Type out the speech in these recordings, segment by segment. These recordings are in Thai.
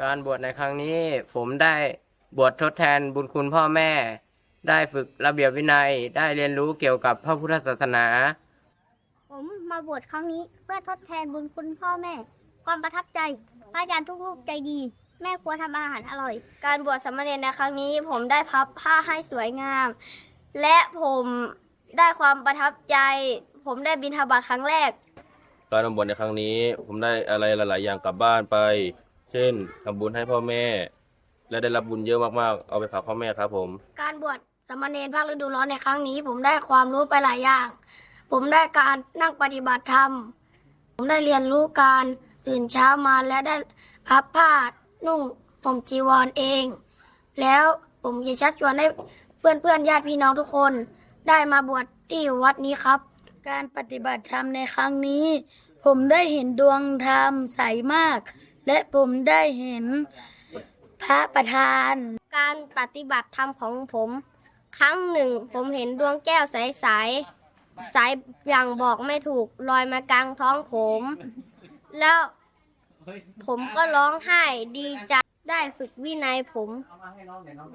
การบวชในครั้งนี้ผมได้บวชทดแทนบุญคุณพ่อแม่ ได้ฝึกระเบียบวินัยได้เรียนรู้เกี่ยวกับพระพุทธศาสนา ผมมาบวชครั้งนี้เพื่อทดแทนบุญคุณพ่อแม่ ความประทับใจพระอาจารย์ทุกรูปใจดี แม่ครัวทำอาหารอร่อย การบวชสามเณรในครั้งนี้ ผมได้พับผ้าให้สวยงาม และผมได้ความประทับใจ ผมได้บินทบาทครั้งแรก การบวชในครั้งนี้ ผมได้อะไรหลาย ๆ อย่างกลับบ้านไป เช่นทำบุญให้พ่อแม่ และได้รับบุญเยอะมากๆ เอาไปฝากพ่อแม่ครับผม การบวชสามเณรภาคฤดูร้อนในครั้งนี้ ผมได้ความรู้ไปหลายอย่าง ผมได้การนั่งปฏิบัติธรรม ผมได้เรียนรู้การตื่นเช้ามาและได้พับผ้านุ่งผมจีวรเอง แล้วผมจะชักชวนให้เพื่อนๆญาติพี่น้องทุกคน ได้มาบวชที่วัดนี้ครับ การปฏิบัติธรรมในครั้งนี้ ผมได้เห็นดวงธรรมใสมาก และผมได้เห็นพระประธาน การปฏิบัติธรรมของผม ครั้งหนึ่ง ผมเห็นดวงแก้วใสๆสายอย่างบอกไม่ถูกลอยมากลางท้องผม แล้วผมก็ร้องไห้ดีใจได้ฝึกวินัยผม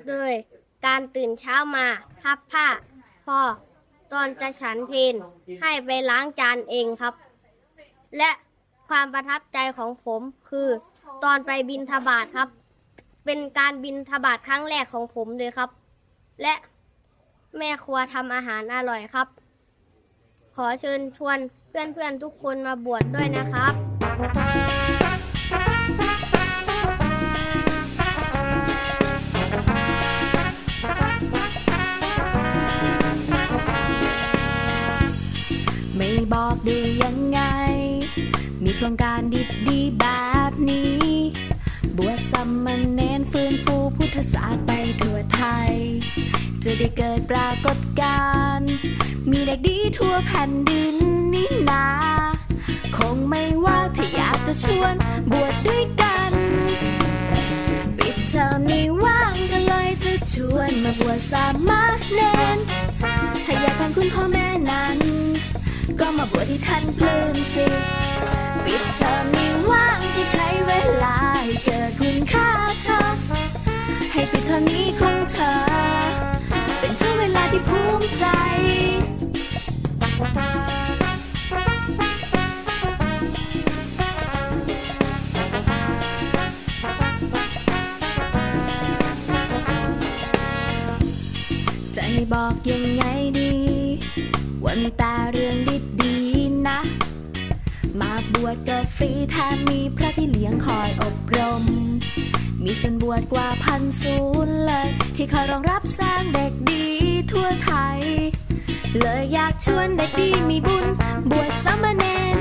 โดยการตื่นเช้ามาพับผ้าพอตอนจะฉันเพลนให้ไปล้างจานเองครับ และ ความประทับใจของผมคือตอนไปบินทบาทครับ เป็นการบินทบาทครั้งแรกของผมเลยครับ และแม่ครัวทำอาหารอร่อยครับ ขอเชิญชวนเพื่อนๆทุกคนมาบวชดด้วยนะครับ ไม่บอกดี โครงการดีๆแบบนี้ บวชสัมมเนนฟื้นฟูพุทธศาสตร์ไปทั่วไทย จะได้เกิดปรากฏการณ์มีเด็กดีทั่วแผ่นดินนี่นาคงไม่ว่าถ้าอยากจะชวนบวชด้วยกัน ปิดเทอมนี้ว่างก็เลยจะชวนมาบวชสามเณรถ้าอยากเป็นคุณพ่อแม่นั้น ก็มาบวชที่ท่านปลื้มสิปิดเทอมีว่างที่ใช้เวลาให้เกิดคุณค่าเธอ ให้ปิดเทอมนี้ของเธอ เป็นช่วงเวลาที่ภูมิใจจะให้บอกยังไงดี ว่ามีแต่เรื่องดีๆนะ มาบวชก็ฟรีแถมมีพระพี่เลี้ยงคอยอบรม มีส่วนบวชกว่าพันศูนย์เลย ที่คอยรองรับสร้างเด็กดีทั่วไทย เลยอยากชวนเด็กดีมีบุญ บวชสามเณร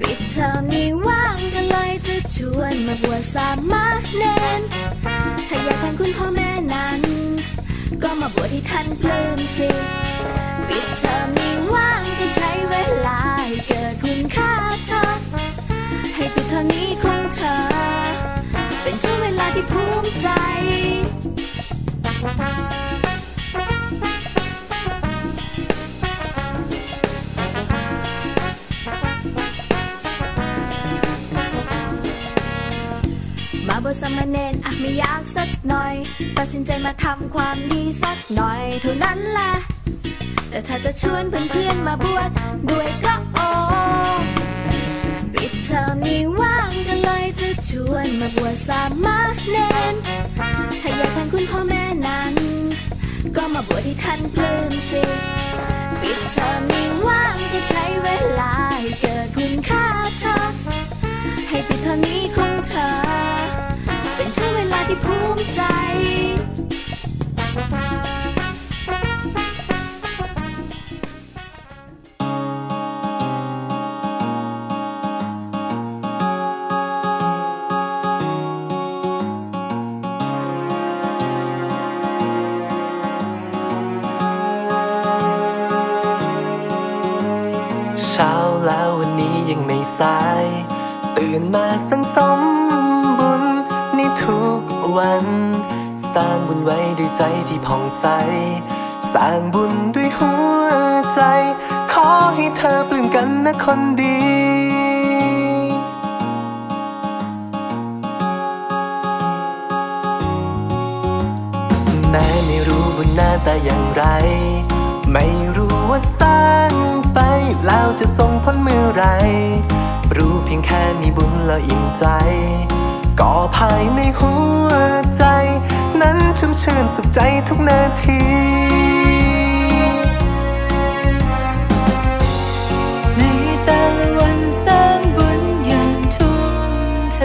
ปิดเทอมนี้ว่างกันเลยจะชวนมาบวชสามเณรถ้าอยากเป็นคุณพ่อแม่นั้น ก็มาบวชให้ท่านปลื้มสิปิดเทอมนี้ว่างก็ใช้เวลาให้เกิดคุณค่าเธอ ให้ปิดเทอมนี้ของเธอ เป็นช่วงเวลาที่ภูมิใจาบทสามเณรอะไม่อยากสักหน่อย ตัดสินใจมาทำความดีสักหน่อยเท่านั้นแหละแต่ถ้าจะชวนเพื่อนๆมาบวชด้วยก็โอปิดเทอมนี้ว่างกันเลยจะชวนมาบวชสามเณรถ้าอยากเป็นคุณพ่อแม่นั้น ก็มาบวชที่ท่านปลื้มสิปิดเทอมนี้ว่างก็ใช้เวลาให้เกิดคุณค่าเธอให้ปิดเทอมนี้ของเธอ ตื่นมาสังสมบุญในทุกวัน สร้างบุญไว้ด้วยใจที่ผ่องใส สร้างบุญด้วยหัวใจ ขอให้เธอปลื้มกันนะคนดีแม่ไม่รู้บุญหน้าตาอย่างไร ไม่รู้ว่าสร้างไปแล้วจะส่งผลเมื่อไร รู้เพียงแค่มีบุญแล้วอิ่มใจ ก็ภายในหัวใจ นั้นชุ่มชื่นสุขใจทุกนาทีในแต่ละวันสร้างบุญอย่างทุ่มเท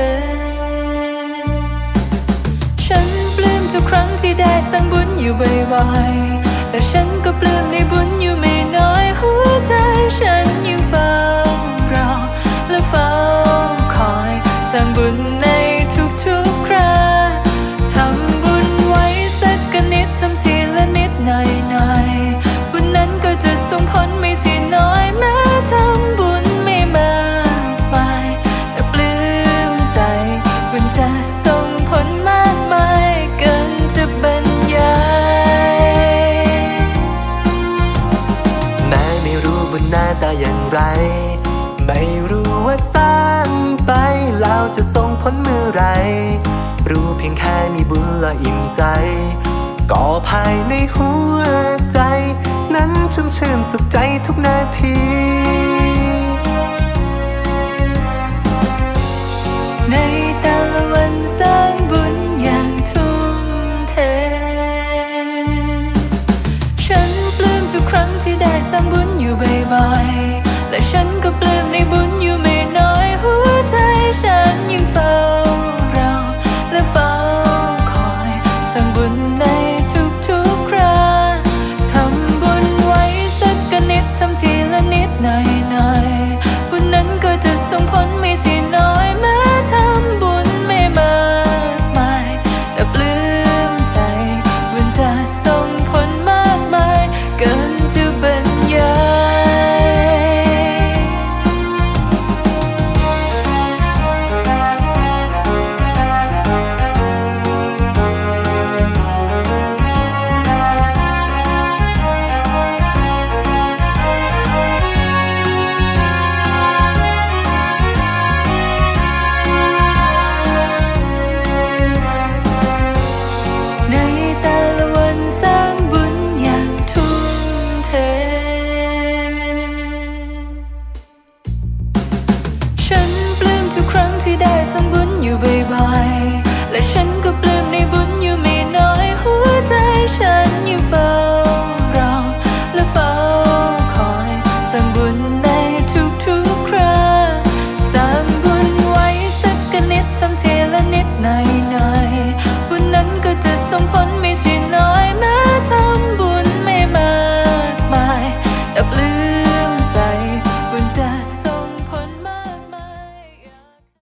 ฉันปลื้มทุกครั้งที่ได้สร้างบุญอยู่บ่อยๆแต่ฉันก็ปลื้มในบุญอยู่ไม่น้อยหัวใจฉัน หน้าตาอย่างไร ไม่รู้ว่าสร้างไปแล้วจะส่งผลเมื่อไร รู้เพียงแค่มีบุญและอิ่มใจ ก็ภายในหัวใจ นั้นชุ่มชื่นสุขใจทุกนาที